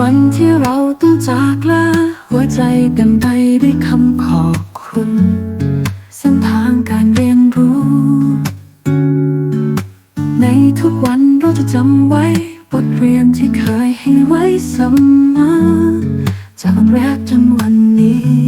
วันที่เราต้องจากลาหัวใจกันไปด้วยคำขอบคุณ เส้นทางการเรียนรู้ ในทุกวันเราจะจำไว้บทเรียนที่เคยให้ไว้เสมอจากวันแรกจนวันนี้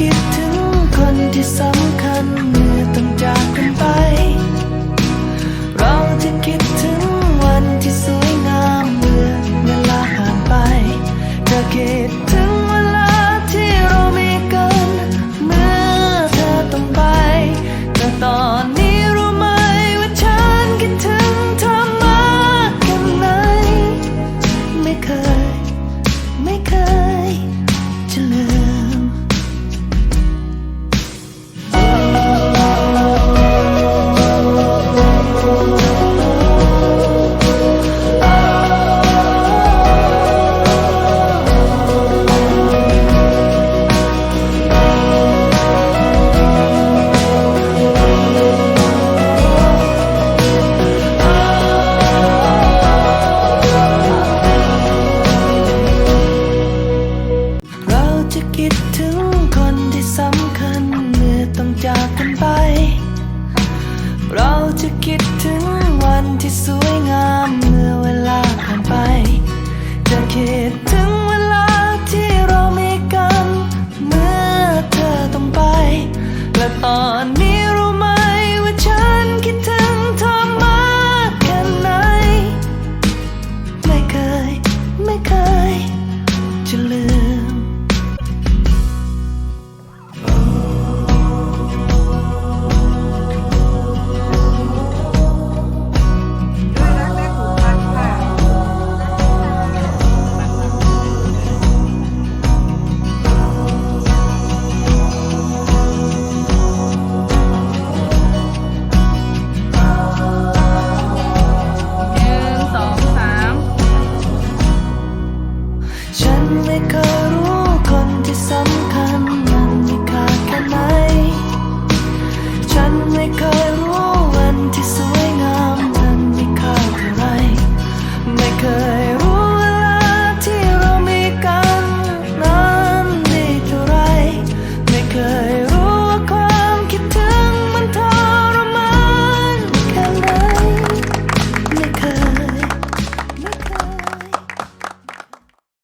คิดถึงคนที่สำคัญเมื่อต้องจากกัน some